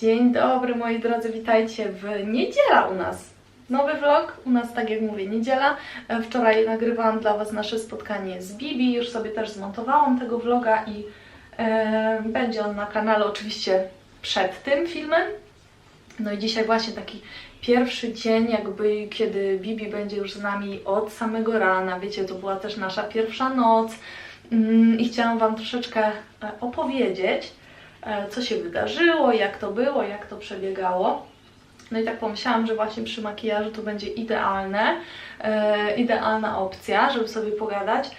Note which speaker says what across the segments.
Speaker 1: Dzień dobry moi drodzy, witajcie w niedziela u nas. Nowy vlog, u nas tak jak mówię, niedziela. Wczoraj nagrywałam dla Was nasze spotkanie z Bibi, już sobie też zmontowałam tego vloga i e, będzie on na kanale oczywiście przed tym filmem. No i dzisiaj właśnie taki pierwszy dzień, jakby kiedy Bibi będzie już z nami od samego rana. Wiecie, to była też nasza pierwsza noc mm, i chciałam Wam troszeczkę e, opowiedzieć, co się wydarzyło, jak to było, jak to przebiegało. No i tak pomyślałam, że właśnie przy makijażu to będzie idealne, e, idealna opcja, żeby sobie pogadać.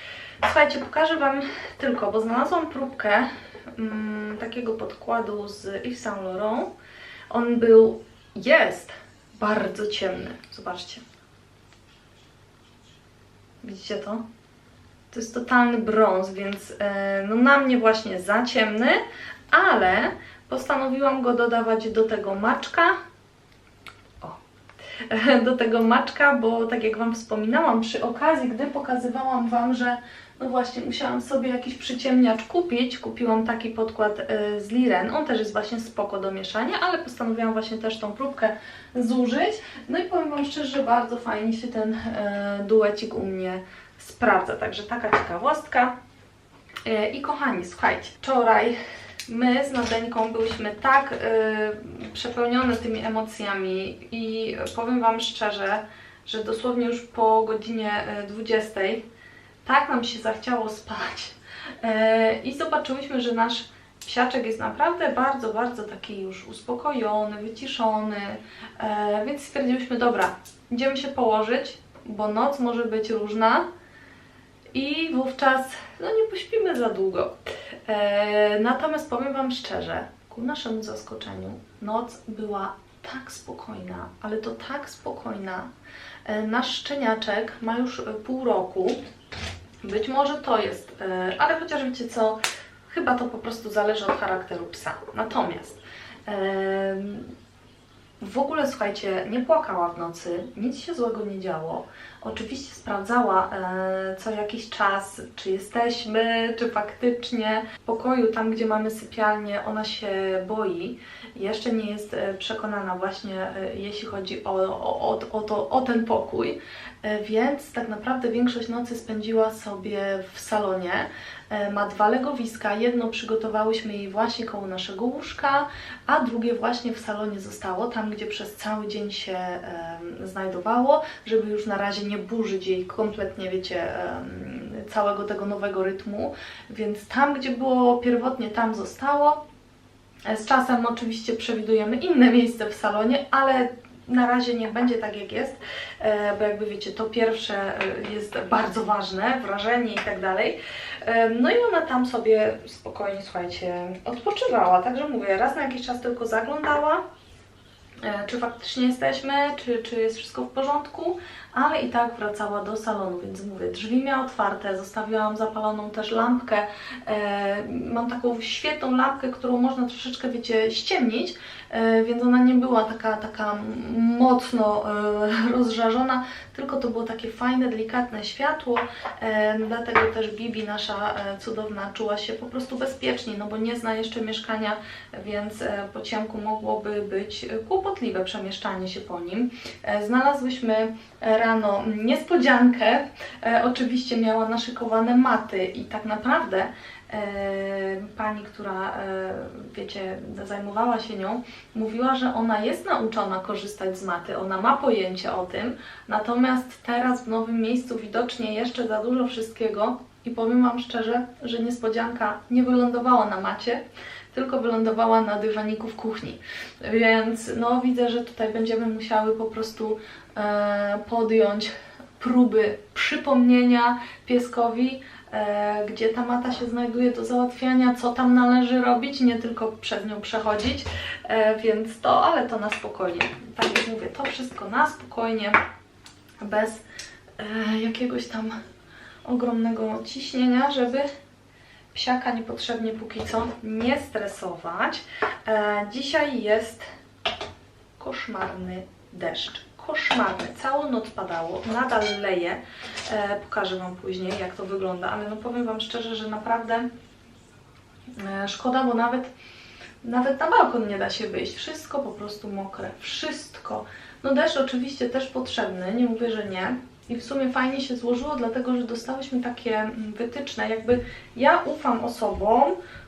Speaker 1: Słuchajcie, pokażę Wam tylko, bo znalazłam próbkę mm, takiego podkładu z Yves Saint Laurent. On był, jest bardzo ciemny. Zobaczcie. Widzicie to? To jest totalny brąz, więc e, no na mnie właśnie za ciemny, ale postanowiłam go dodawać do tego maczka. O. Do tego maczka, bo tak jak Wam wspominałam przy okazji, gdy pokazywałam Wam, że no właśnie musiałam sobie jakiś przyciemniacz kupić, kupiłam taki podkład e, z Liren, on też jest właśnie spoko do mieszania, ale postanowiłam właśnie też tą próbkę zużyć. No i powiem Wam szczerze, że bardzo fajnie się ten e, duecik u mnie sprawdza, także taka ciekawostka. E, I kochani, słuchajcie, wczoraj my z Nadeńką byliśmy tak y, przepełnione tymi emocjami i powiem Wam szczerze, że dosłownie już po godzinie y, 20 tak nam się zachciało spać y, i zobaczyłyśmy, że nasz psiaczek jest naprawdę bardzo, bardzo taki już uspokojony, wyciszony, y, więc stwierdziłyśmy, dobra, idziemy się położyć, bo noc może być różna i wówczas no nie pośpimy za długo. E, natomiast powiem Wam szczerze, ku naszemu zaskoczeniu, noc była tak spokojna, ale to tak spokojna. E, nasz szczeniaczek ma już e, pół roku. Być może to jest, e, ale chociaż wiecie co, chyba to po prostu zależy od charakteru psa. Natomiast em, w ogóle, słuchajcie, nie płakała w nocy, nic się złego nie działo. Oczywiście sprawdzała e, co jakiś czas, czy jesteśmy, czy faktycznie w pokoju, tam gdzie mamy sypialnię, ona się boi. Jeszcze nie jest e, przekonana właśnie, e, jeśli chodzi o, o, o, to, o ten pokój. Więc tak naprawdę większość nocy spędziła sobie w salonie. Ma dwa legowiska, jedno przygotowałyśmy jej właśnie koło naszego łóżka, a drugie właśnie w salonie zostało, tam gdzie przez cały dzień się znajdowało, żeby już na razie nie burzyć jej kompletnie, wiecie, całego tego nowego rytmu. Więc tam, gdzie było pierwotnie, tam zostało. Z czasem oczywiście przewidujemy inne miejsce w salonie, ale na razie niech będzie tak jak jest, e, bo jakby wiecie, to pierwsze e, jest bardzo ważne, wrażenie i tak dalej. E, No i ona tam sobie spokojnie, słuchajcie, odpoczywała. Także mówię, raz na jakiś czas tylko zaglądała, czy faktycznie jesteśmy, czy, czy jest wszystko w porządku, ale i tak wracała do salonu, więc mówię, drzwi miała otwarte, zostawiłam zapaloną też lampkę. E, mam taką świetną lampkę, którą można troszeczkę, wiecie, ściemnić, e, więc ona nie była taka, taka mocno e, rozżarzona, tylko to było takie fajne, delikatne światło, e, dlatego też Bibi, nasza e, cudowna, czuła się po prostu bezpiecznie, no bo nie zna jeszcze mieszkania, więc e, po ciemku mogłoby być e, kłopotliwe przemieszczanie się po nim. E, Znalazłyśmy rano niespodziankę, e, oczywiście miała naszykowane maty i tak naprawdę e, pani, która, e, wiecie, zajmowała się nią, mówiła, że ona jest nauczona korzystać z maty, ona ma pojęcie o tym, natomiast teraz w nowym miejscu widocznie jeszcze za dużo wszystkiego i powiem Wam szczerze, że niespodzianka nie wylądowała na macie, tylko wylądowała na dywaniku w kuchni. Więc no widzę, że tutaj będziemy musiały po prostu e, podjąć próby przypomnienia pieskowi, e, gdzie ta mata się znajduje do załatwiania, co tam należy robić, nie tylko przez nią przechodzić, e, więc to, ale to na spokojnie. Tak jak mówię, to wszystko na spokojnie, bez e, jakiegoś tam ogromnego ciśnienia, żeby psiaka niepotrzebnie póki co nie stresować. E, dzisiaj jest koszmarny deszcz. Koszmarny. Całą noc padało, nadal leje. E, pokażę Wam później, jak to wygląda, ale no powiem Wam szczerze, że naprawdę e, szkoda, bo nawet Nawet na balkon nie da się wyjść. Wszystko po prostu mokre. Wszystko. No deszcz oczywiście też potrzebny, nie mówię, że nie. I w sumie fajnie się złożyło, dlatego że dostałyśmy takie mm, wytyczne. Jakby ja ufam osobom,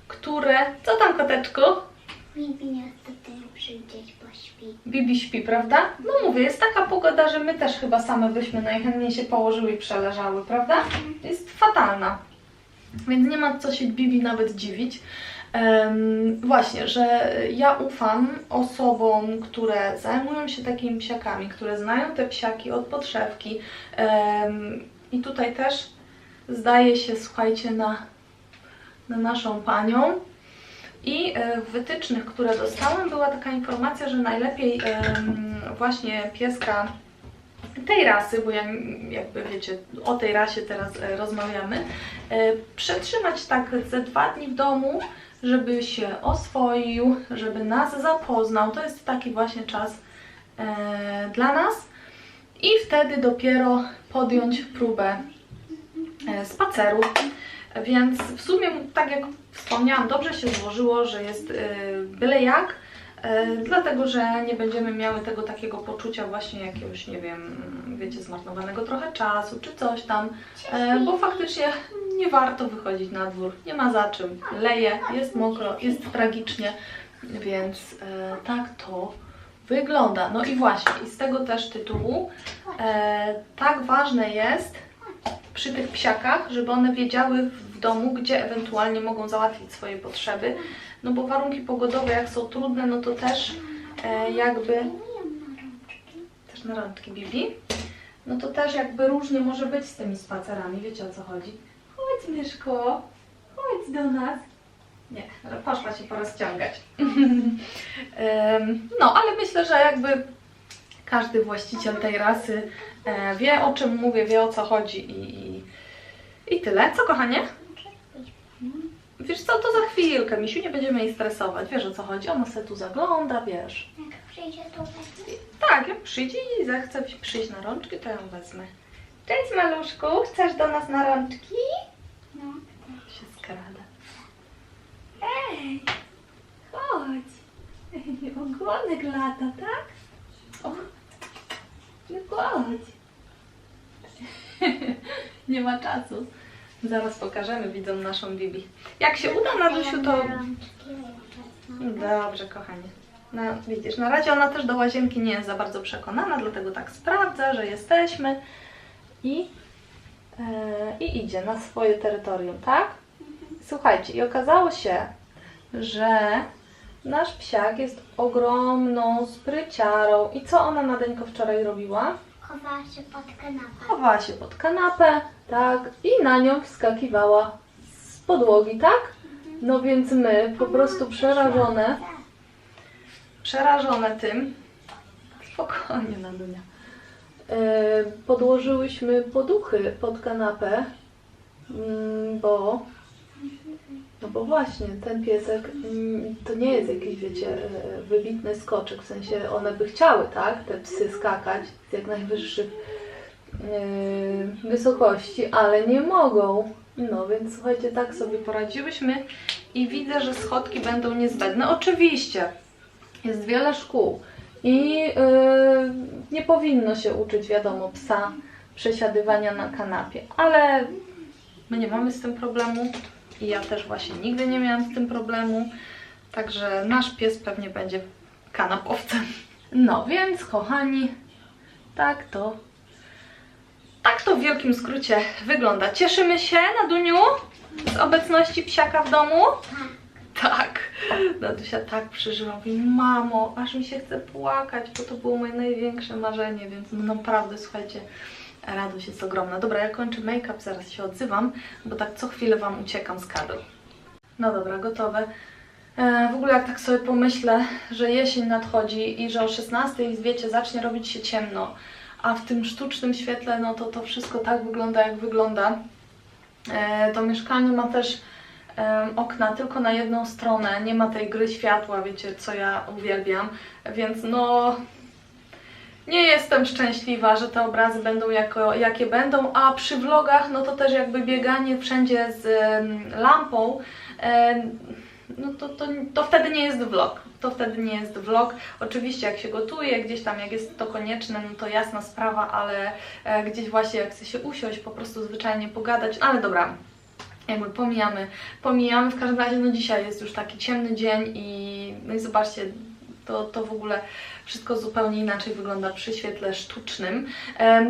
Speaker 1: które... Co tam, koteczku?
Speaker 2: Bibi nie przyjdzie, bo śpi.
Speaker 1: Bibi śpi, prawda? No mówię, jest taka pogoda, że my też chyba same byśmy najchętniej się położyły i przeleżały, prawda? Jest fatalna. Więc nie ma co się Bibi nawet dziwić. Em, właśnie, że ja ufam osobom, które zajmują się takimi psiakami, które znają te psiaki od podszewki. Em, I tutaj też zdaje się, słuchajcie, na, na naszą panią. I e, w wytycznych, które dostałam, była taka informacja, że najlepiej em, właśnie pieska tej rasy, bo ja jakby wiecie, o tej rasie teraz e, rozmawiamy, e, przetrzymać tak ze dwa dni w domu, żeby się oswoił, żeby nas zapoznał. To jest taki właśnie czas e, dla nas. I wtedy dopiero podjąć próbę spaceru. Więc w sumie, tak jak wspomniałam, dobrze się złożyło, że jest byle jak, dlatego że nie będziemy miały tego takiego poczucia właśnie jakiegoś, nie wiem, wiecie, zmarnowanego trochę czasu czy coś tam, y, bo faktycznie nie warto wychodzić na dwór, nie ma za czym, leje, jest mokro, jest tragicznie, więc y, tak to wygląda. No i właśnie, i z tego też tytułu e, tak ważne jest, przy tych psiakach, żeby one wiedziały w domu, gdzie ewentualnie mogą załatwić swoje potrzeby. No bo warunki pogodowe, jak są trudne, no to też e, jakby. Też na rączki Bibi. No to też jakby różnie może być z tymi spacerami. Wiecie o co chodzi? Chodź, Myszko, chodź do nas. Nie, poszła się porozciągać. No, ale myślę, że jakby każdy właściciel tej rasy e, wie o czym mówię, wie o co chodzi i, i, i tyle. Co kochanie? Wiesz co, to za chwilkę, Misiu, nie będziemy jej stresować. Wiesz o co chodzi? Ona se tu zagląda, wiesz.
Speaker 2: Jak przyjdzie, to wezmę.
Speaker 1: Tak, jak przyjdzie i zechce przyjść na rączki, to ją wezmę. Cześć maluszku, chcesz do nas na rączki?
Speaker 2: No.
Speaker 1: Się skrada. Ej, chodź. Ogonek lata, tak? O, no chodź. Nie ma czasu. Zaraz pokażemy widzom naszą Bibi. Jak się uda na Dusiu, to... Dobrze, kochanie. No, widzisz, na razie ona też do łazienki nie jest za bardzo przekonana, dlatego tak sprawdza, że jesteśmy i, e, i idzie na swoje terytorium, tak? Słuchajcie, i okazało się, że nasz psiak jest ogromną spryciarą. I co ona na Deńko wczoraj robiła?
Speaker 2: Chowała się pod kanapę.
Speaker 1: Chowała się pod kanapę, tak, i na nią wskakiwała z podłogi, tak? No więc my, po prostu przerażone, przerażone tym, spokojnie Nadunia, yy, podłożyłyśmy poduchy pod kanapę, mm, bo, no bo właśnie, ten piesek mm, to nie jest jakiś, wiecie, e, wybitny skoczek, w sensie one by chciały, tak, te psy skakać z jak najwyższych yy, wysokości, ale nie mogą. No więc słuchajcie, tak sobie poradziłyśmy i widzę, że schodki będą niezbędne. Oczywiście jest wiele szkół i yy, nie powinno się uczyć, wiadomo, psa przesiadywania na kanapie, ale my nie mamy z tym problemu i ja też właśnie nigdy nie miałam z tym problemu, także nasz pies pewnie będzie kanapowcem. No więc, kochani, tak to tak to w wielkim skrócie wygląda. Cieszymy się, Naduniu, z obecności psiaka w domu? Tak. Nadusia tak przeżyła. Mówi, mamo, aż mi się chce płakać, bo to było moje największe marzenie, więc no naprawdę, słuchajcie, radość jest ogromna. Dobra, ja kończę make-up, zaraz się odzywam, bo tak co chwilę Wam uciekam z kadru. No dobra, gotowe. E, w ogóle jak tak sobie pomyślę, że jesień nadchodzi i że o 16 wiecie, zacznie robić się ciemno, a w tym sztucznym świetle, no to to wszystko tak wygląda, jak wygląda. E, to mieszkanie ma też okna tylko na jedną stronę, nie ma tej gry światła, wiecie, co ja uwielbiam, więc no nie jestem szczęśliwa, że te obrazy będą jako, jakie będą, a przy vlogach, no to też jakby bieganie wszędzie z lampą, no to, to, to wtedy nie jest vlog. To wtedy nie jest vlog. Oczywiście jak się gotuje, gdzieś tam jak jest to konieczne, no to jasna sprawa, ale e, gdzieś właśnie jak chce się usiąść, po prostu zwyczajnie pogadać, ale dobra, jakby pomijamy, pomijamy. W każdym razie no dzisiaj jest już taki ciemny dzień i no i zobaczcie, to, to w ogóle wszystko zupełnie inaczej wygląda przy świetle sztucznym.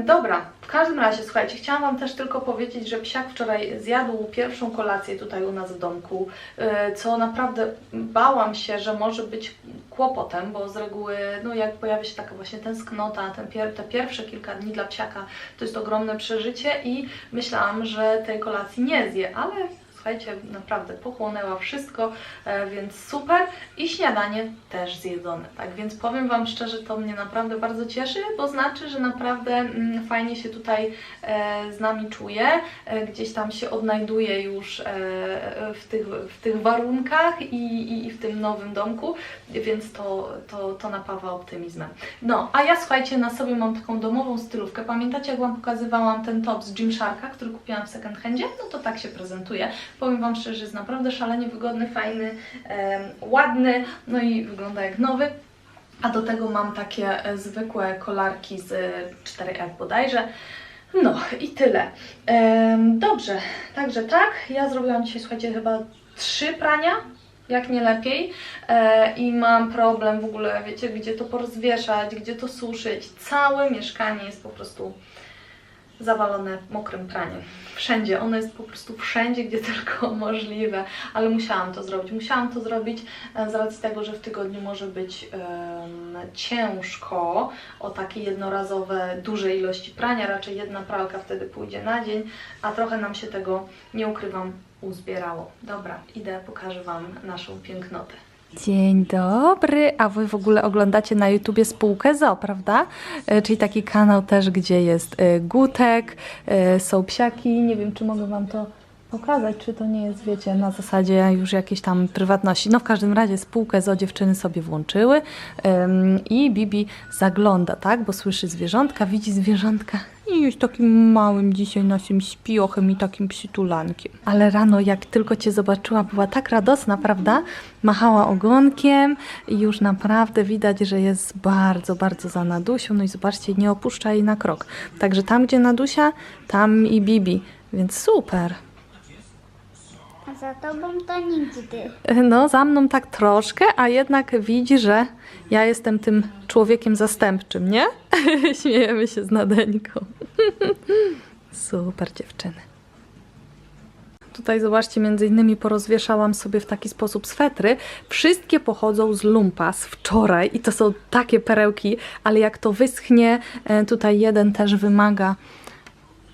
Speaker 1: Dobra, w każdym razie słuchajcie, chciałam Wam też tylko powiedzieć, że psiak wczoraj zjadł pierwszą kolację tutaj u nas w domku, e, co naprawdę bałam się, że może być kłopotem, bo z reguły, no jak pojawia się taka właśnie tęsknota, ten pier te pierwsze kilka dni dla psiaka to jest ogromne przeżycie i myślałam, że tej kolacji nie zje, ale słuchajcie, naprawdę pochłonęła wszystko, e, więc super. I śniadanie też zjedzone, tak więc powiem Wam szczerze, to mnie naprawdę bardzo cieszy, bo znaczy, że naprawdę mm, fajnie się tutaj e, z nami czuje, gdzieś tam się odnajduje już e, w, tych, w tych warunkach i, i, i w tym nowym domku, więc to, to, to napawa optymizmem. No, a ja słuchajcie, na sobie mam taką domową stylówkę. Pamiętacie, jak Wam pokazywałam ten top z Gymsharka, który kupiłam w second handzie? No to tak się prezentuje. Powiem Wam szczerze, jest naprawdę szalenie wygodny, fajny, ładny, no i wygląda jak nowy. A do tego mam takie e, zwykłe kolarki z 4F bodajże. No i tyle. Dobrze, także tak, ja zrobiłam dzisiaj, słuchajcie, chyba trzy prania, jak nie lepiej. E, I mam problem w ogóle, wiecie, gdzie to porozwieszać, gdzie to suszyć. Całe mieszkanie jest po prostu zawalone mokrym praniem. Wszędzie, ono jest po prostu wszędzie, gdzie tylko możliwe, ale musiałam to zrobić. Musiałam to zrobić e, z racji tego, że w tygodniu może być em, ciężko o takie jednorazowe, duże ilości prania. Raczej jedna pralka wtedy pójdzie na dzień, a trochę nam się tego, nie ukrywam, uzbierało. Dobra, idę, pokażę Wam naszą pięknotę. Dzień dobry, a Wy w ogóle oglądacie na YouTubie Spółkę ZO, prawda? E, Czyli taki kanał też, gdzie jest e, gutek, e, są psiaki, nie wiem czy mogę Wam to pokazać, czy to nie jest, wiecie, na zasadzie już jakiejś tam prywatności. No w każdym razie spółkę ZO dziewczyny sobie włączyły em, i Bibi zagląda, tak? Bo słyszy zwierzątka, widzi zwierzątka i jest takim małym dzisiaj naszym śpiochem i takim psitulankiem. Ale rano, jak tylko Cię zobaczyła, była tak radosna, prawda? Machała ogonkiem i już naprawdę widać, że jest bardzo, bardzo za Nadusią. No i zobaczcie, nie opuszcza jej na krok. Także tam, gdzie Nadusia, tam i Bibi. Więc super.
Speaker 2: Za tobą to nigdy.
Speaker 1: No, za mną tak troszkę, a jednak widzi, że ja jestem tym człowiekiem zastępczym, nie? Śmiejemy się z Nadeńką. Super dziewczyny. Tutaj zobaczcie, między innymi porozwieszałam sobie w taki sposób swetry. Wszystkie pochodzą z lumpa z wczoraj i to są takie perełki, ale jak to wyschnie, e, tutaj jeden też wymaga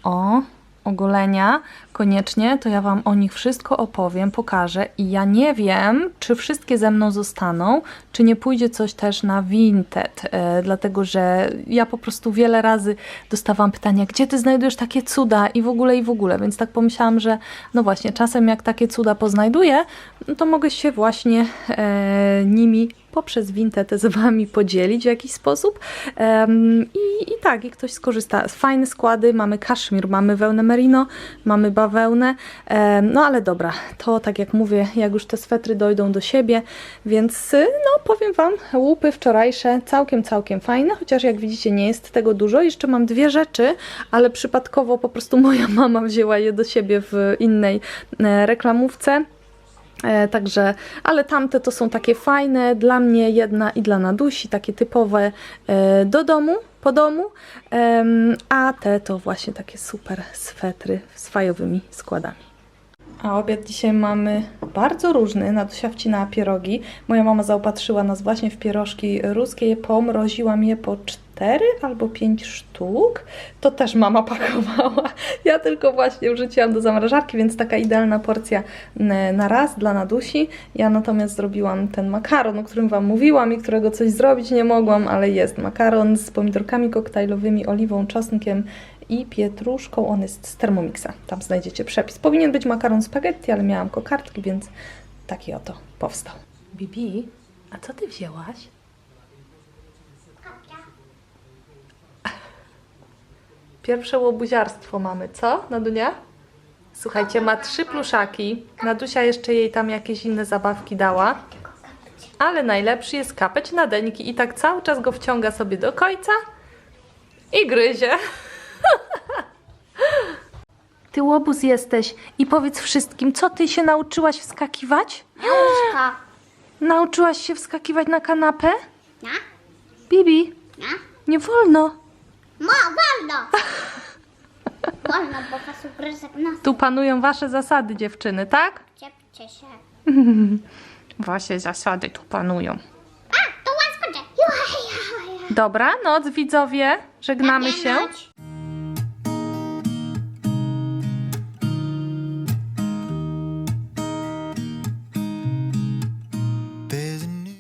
Speaker 1: o ogolenia koniecznie, to ja Wam o nich wszystko opowiem, pokażę i ja nie wiem, czy wszystkie ze mną zostaną, czy nie pójdzie coś też na Vinted, e, dlatego że ja po prostu wiele razy dostawałam pytania, gdzie Ty znajdujesz takie cuda i w ogóle, i w ogóle, więc tak pomyślałam, że no właśnie, czasem jak takie cuda poznajduję, no to mogę się właśnie e, nimi poprzez Vinted z Wami podzielić w jakiś sposób Em, i, i tak, i ktoś skorzysta. Fajne składy, mamy kaszmir, mamy wełnę merino, mamy bawełnę, Em, no ale dobra, to tak jak mówię, jak już te swetry dojdą do siebie, więc y, no powiem Wam, łupy wczorajsze całkiem, całkiem fajne, chociaż jak widzicie nie jest tego dużo. Jeszcze mam dwie rzeczy, ale przypadkowo po prostu moja mama wzięła je do siebie w innej e, reklamówce. E, także, ale tamte to są takie fajne, dla mnie jedna i dla Nadusi, takie typowe e, do domu, po domu, a te to właśnie takie super swetry z fajowymi składami. A obiad dzisiaj mamy bardzo różny. Nadusia wcinała pierogi. Moja mama zaopatrzyła nas właśnie w pierożki ruskie. Pomroziłam je po cztery albo pięć sztuk. To też mama pakowała. Ja tylko właśnie wrzuciłam do zamrażarki, więc taka idealna porcja na raz dla Nadusi. Ja natomiast zrobiłam ten makaron, o którym Wam mówiłam i którego coś zrobić nie mogłam, ale jest makaron z pomidorkami koktajlowymi, oliwą, czosnkiem i pietruszką. On jest z Thermomixa. Tam znajdziecie przepis. Powinien być makaron spaghetti, ale miałam kokardki, więc taki oto powstał. Bibi, a co ty wzięłaś? Pierwsze łobuziarstwo mamy, co, Nadunia? Słuchajcie, ma trzy pluszaki. Nadusia jeszcze jej tam jakieś inne zabawki dała. Ale najlepszy jest kapeć na deńki i tak cały czas go wciąga sobie do końca i gryzie. Ty łobuz jesteś i powiedz wszystkim, co ty się nauczyłaś wskakiwać?
Speaker 2: Łóżko.
Speaker 1: Nauczyłaś się wskakiwać na kanapę?
Speaker 2: Na?
Speaker 1: Bibi,
Speaker 2: Na?
Speaker 1: nie wolno.
Speaker 2: Mo, wolno. Wolno, bo was ugryzę w nos.
Speaker 1: Tu panują wasze zasady, dziewczyny, tak?
Speaker 2: Ciepcie się.
Speaker 1: Wasze zasady tu panują.
Speaker 2: A, to łaskocze. Juj.
Speaker 1: Dobranoc, widzowie. Żegnamy się.
Speaker 2: Dobranoc.